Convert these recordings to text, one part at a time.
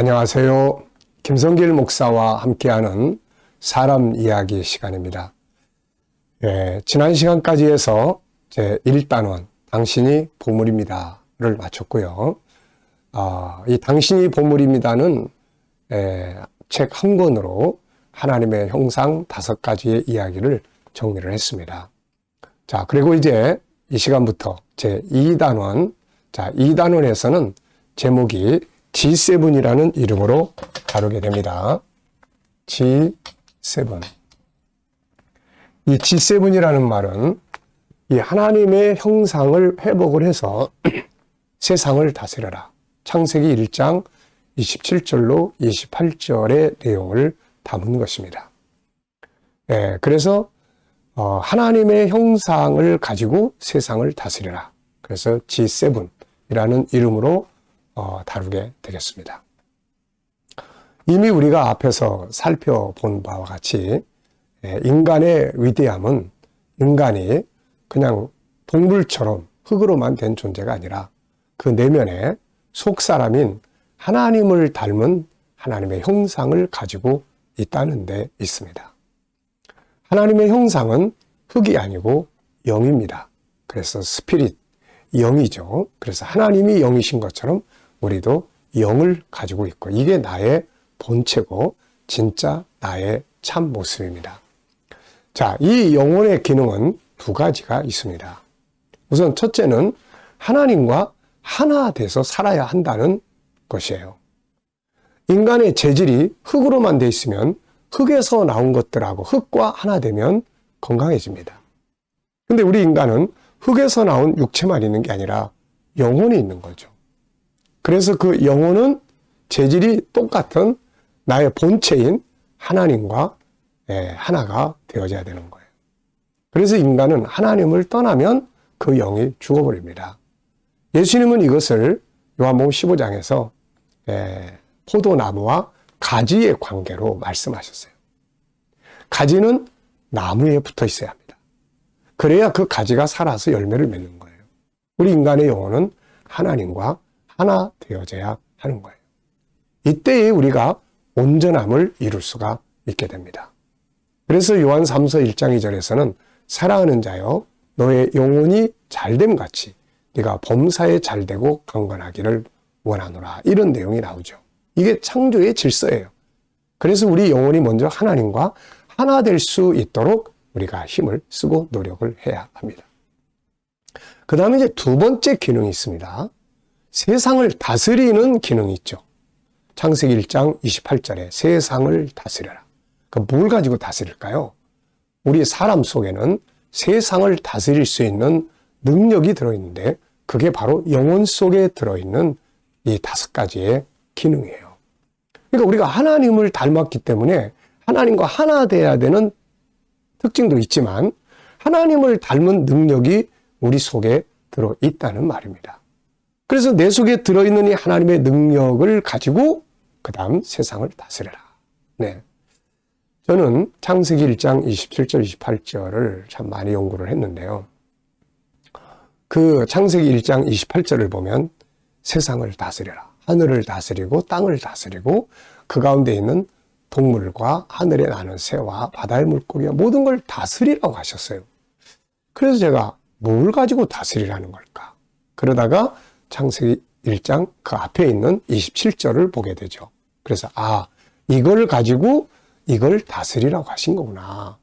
안녕하세요. 김성길 목사와 함께하는 사람 이야기 시간입니다. 예, 지난 시간까지 해서 제 1단원 당신이 보물입니다를 마쳤고요. 아, 이 당신이 보물입니다는 예, 책한 권으로 하나님의 형상 다섯 가지의 이야기를 정리를 했습니다. 자, 그리고 이제 이 시간부터 제 2단원, 자, 2단원에서는 제목이 G7이라는 이름으로 다루게 됩니다. G7. 이 G7이라는 말은 이 하나님의 형상을 회복을 해서 세상을 다스려라. 창세기 1장 27절로 28절의 내용을 담은 것입니다. 예, 그래서 어, 하나님의 형상을 가지고 세상을 다스려라. 그래서 G7이라는 이름으로 어, 다루게 되겠습니다. 이미 우리가 앞에서 살펴본 바와 같이 예, 인간의 위대함은 인간이 그냥 동물처럼 흙으로만 된 존재가 아니라 그 내면에 속 사람인 하나님을 닮은 하나님의 형상을 가지고 있다는 데 있습니다. 하나님의 형상은 흙이 아니고 영입니다. 그래서 스피릿, 영이죠. 그래서 하나님이 영이신 것처럼 우리도 영을 가지고 있고 이게 나의 본체고 진짜 나의 참 모습입니다. 자, 이 영혼의 기능은 두 가지가 있습니다. 우선 첫째는 하나님과 하나 돼서 살아야 한다는 것이에요. 인간의 재질이 흙으로만 돼 있으면 흙에서 나온 것들하고 흙과 하나 되면 건강해집니다. 근데 우리 인간은 흙에서 나온 육체만 있는 게 아니라 영혼이 있는 거죠. 그래서 그 영혼은 재질이 똑같은 나의 본체인 하나님과 예, 하나가 되어져야 되는 거예요. 그래서 인간은 하나님을 떠나면 그 영이 죽어버립니다. 예수님은 이것을 요한복음 15장에서 예, 포도나무와 가지의 관계로 말씀하셨어요. 가지는 나무에 붙어 있어야 합니다. 그래야 그 가지가 살아서 열매를 맺는 거예요. 우리 인간의 영혼은 하나님과 하나 되어져야 하는 거예요. 이때에 우리가 온전함을 이룰 수가 있게 됩니다. 그래서 요한 3서 1장 2절에서는 사랑하는 자여 너의 영혼이 잘됨 같이 네가 범사에 잘되고 강건하기를 원하노라 이런 내용이 나오죠. 이게 창조의 질서예요. 그래서 우리 영혼이 먼저 하나님과 하나 될 수 있도록 우리가 힘을 쓰고 노력을 해야 합니다. 그 다음에 이제 두 번째 기능이 있습니다. 세상을 다스리는 기능이 있죠. 창세기 1장 28절에 세상을 다스려라. 그뭘 가지고 다스릴까요? 우리 사람 속에는 세상을 다스릴 수 있는 능력이 들어있는데 그게 바로 영혼 속에 들어있는 이 다섯 가지의 기능이에요. 그러니까 우리가 하나님을 닮았기 때문에 하나님과 하나 돼야 되는 특징도 있지만 하나님을 닮은 능력이 우리 속에 들어 있다는 말입니다. 그래서 내 속에 들어있는 이 하나님의 능력을 가지고 그 다음 세상을 다스려라. 네. 저는 창세기 1장 27절, 28절을 참 많이 연구를 했는데요. 그 창세기 1장 28절을 보면 세상을 다스려라. 하늘을 다스리고 땅을 다스리고 그 가운데 있는 동물과 하늘에 나는 새와 바다의 물고기와 모든 걸 다스리라고 하셨어요. 그래서 제가 뭘 가지고 다스리라는 걸까? 그러다가 창세기 1장 그 앞에 있는 27절을 보게 되죠. 그래서 아, 이걸 가지고 이걸 다스리라고 하신 거구나.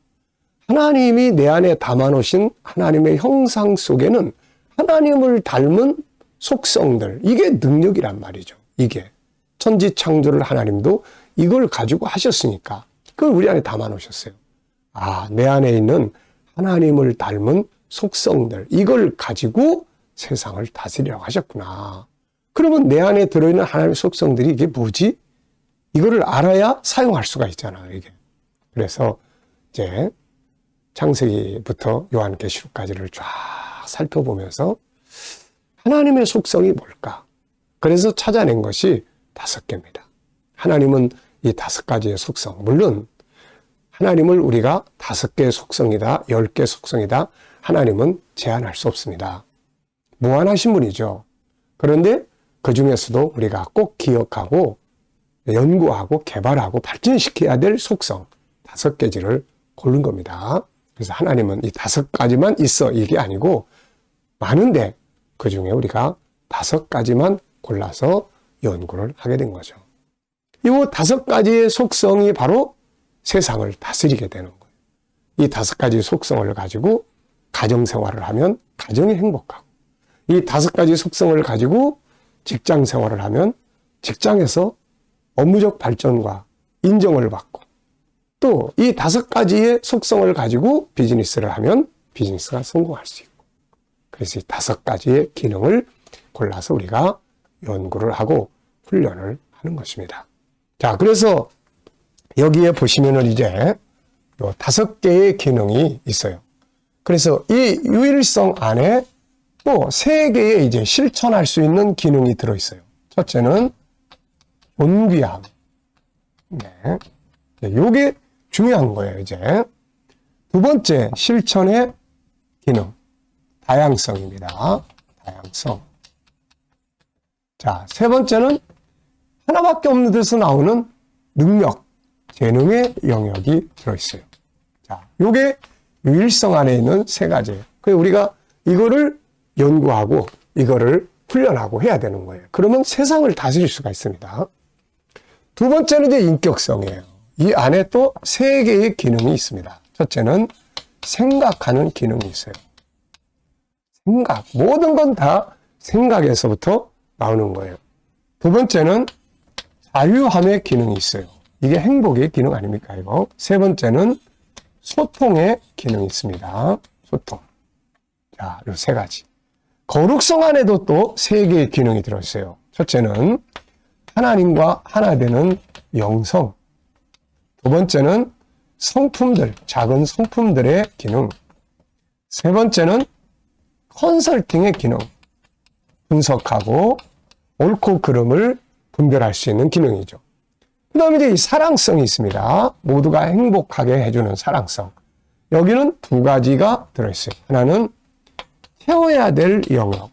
하나님이 내 안에 담아 놓으신 하나님의 형상 속에는 하나님을 닮은 속성들, 이게 능력이란 말이죠. 이게. 천지 창조를 하나님도 이걸 가지고 하셨으니까 그걸 우리 안에 담아 놓으셨어요. 아, 내 안에 있는 하나님을 닮은 속성들, 이걸 가지고 세상을 다스리라고 하셨구나. 그러면 내 안에 들어있는 하나님의 속성들이 이게 뭐지? 이거를 알아야 사용할 수가 있잖아요, 이게. 그래서 이제 창세기부터 요한계시록까지를 쫙 살펴보면서 하나님의 속성이 뭘까? 그래서 찾아낸 것이 다섯 개입니다. 하나님은 이 다섯 가지의 속성, 물론 하나님을 우리가 다섯 개의 속성이다, 열 개의 속성이다, 하나님은 제한할 수 없습니다. 무한하신 분이죠. 그런데 그 중에서도 우리가 꼭 기억하고 연구하고 개발하고 발전시켜야 될 속성 다섯 가지를 고른 겁니다. 그래서 하나님은 이 다섯 가지만 있어 이게 아니고 많은데 그 중에 우리가 다섯 가지만 골라서 연구를 하게 된 거죠. 이 다섯 가지의 속성이 바로 세상을 다스리게 되는 거예요. 이 다섯 가지 속성을 가지고 가정 생활을 하면 가정이 행복하고 이 다섯 가지 속성을 가지고 직장 생활을 하면 직장에서 업무적 발전과 인정을 받고 또 이 다섯 가지의 속성을 가지고 비즈니스를 하면 비즈니스가 성공할 수 있고 그래서 이 다섯 가지의 기능을 골라서 우리가 연구를 하고 훈련을 하는 것입니다. 자, 그래서 여기에 보시면은 이제 요 다섯 개의 기능이 있어요. 그래서 이 유일성 안에 또 세 개의 이제 실천할 수 있는 기능이 들어 있어요. 첫째는 존귀함. 네. 네, 요게 중요한 거예요, 이제. 두 번째, 실천의 기능. 다양성입니다. 다양성. 자, 세 번째는 하나밖에 없는 데서 나오는 능력, 재능의 영역이 들어있어요. 자, 요게 유일성 안에 있는 세 가지예요. 그래서 우리가 이거를 연구하고 이거를 훈련하고 해야 되는 거예요. 그러면 세상을 다스릴 수가 있습니다. 두 번째는 이제 인격성이에요. 이 안에 또 세 개의 기능이 있습니다. 첫째는 생각하는 기능이 있어요. 생각. 모든 건 다 생각에서부터 나오는 거예요. 두 번째는 자유함의 기능이 있어요. 이게 행복의 기능 아닙니까, 이거? 세 번째는 소통의 기능이 있습니다. 소통. 자, 요 세 가지. 거룩성 안에도 또 세 개의 기능이 들어있어요. 첫째는 하나님과 하나 되는 영성. 두 번째는 성품들, 작은 성품들의 기능. 세 번째는 컨설팅의 기능. 분석하고 옳고 그름을 분별할 수 있는 기능이죠. 그 다음에 이제 이 사랑성이 있습니다. 모두가 행복하게 해주는 사랑성. 여기는 두 가지가 들어있어요. 하나는 채워야 될 영역.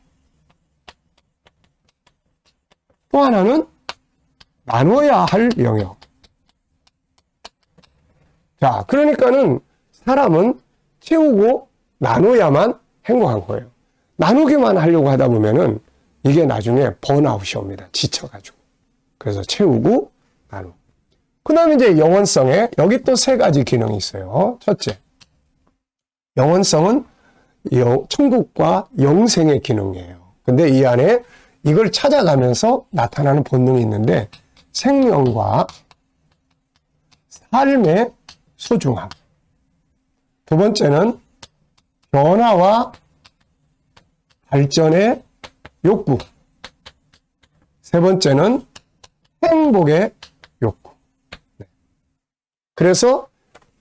또 하나는 나눠야 할 영역. 자, 그러니까는 사람은 채우고 나눠야만 행복한 거예요. 나누기만 하려고 하다 보면은 이게 나중에 번아웃이 옵니다. 지쳐가지고. 그래서 채우고 나누고. 그 다음에 이제 영원성에 여기 또 세 가지 기능이 있어요. 첫째. 영원성은 영, 천국과 영생의 기능이에요. 근데 이 안에 이걸 찾아가면서 나타나는 본능이 있는데 생명과 삶의 소중함. 두 번째는 변화와 발전의 욕구. 세 번째는 행복의 욕구. 네. 그래서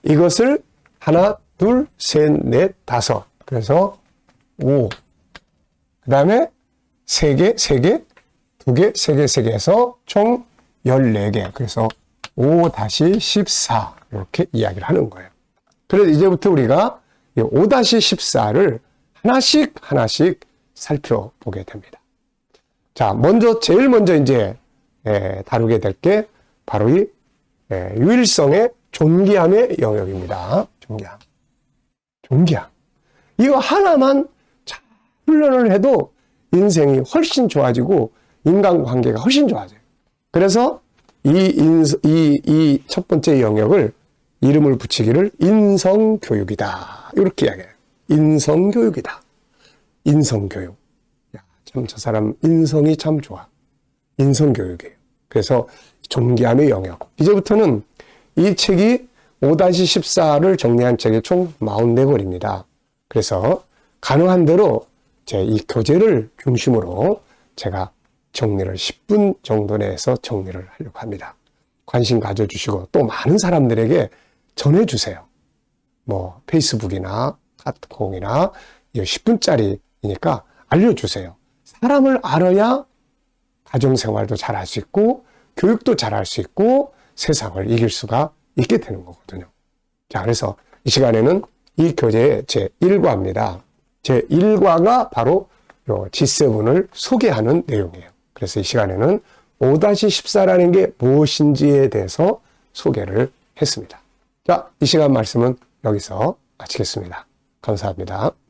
이것을 하나, 둘, 셋, 넷, 다섯. 그래서 오. 그 다음에 세 개, 세 개, 두 개, 세 개, 세개 해서 총 14개. 그래서 5-14. 이렇게 이야기를 하는 거예요. 그래서 이제부터 우리가 5-14를 하나씩 하나씩 살펴보게 됩니다. 자, 먼저, 제일 먼저 이제, 에, 다루게 될 게 바로 이 에, 유일성의 존귀함의 영역입니다. 존귀함. 존귀함. 이거 하나만 잘 훈련을 해도 인생이 훨씬 좋아지고 인간관계가 훨씬 좋아져요. 그래서 이, 인, 이, 이첫 번째 영역을 이름을 붙이기를 인성교육이다. 이렇게 이야기해요. 인성교육이다. 인성교육. 야, 참, 저 사람 인성이 참 좋아. 인성교육이에요. 그래서 존귀함의 영역. 이제부터는 이 책이 5-14를 정리한 책이 총 44권입니다. 그래서 가능한 대로 제 이 교재를 중심으로 제가 정리를 10분 정도 내에서 정리를 하려고 합니다. 관심 가져주시고 또 많은 사람들에게 전해주세요. 뭐 페이스북이나 카톡이나 10분짜리이니까 알려주세요. 사람을 알아야 가정생활도 잘 할 수 있고 교육도 잘 할 수 있고 세상을 이길 수가 있게 되는 거거든요. 자, 그래서 이 시간에는 이 교재의 제 1과입니다. 제 1과가 바로 요 G7을 소개하는 내용이에요. 그래서 이 시간에는 5-14라는 게 무엇인지에 대해서 소개를 했습니다. 자, 이 시간 말씀은 여기서 마치겠습니다. 감사합니다.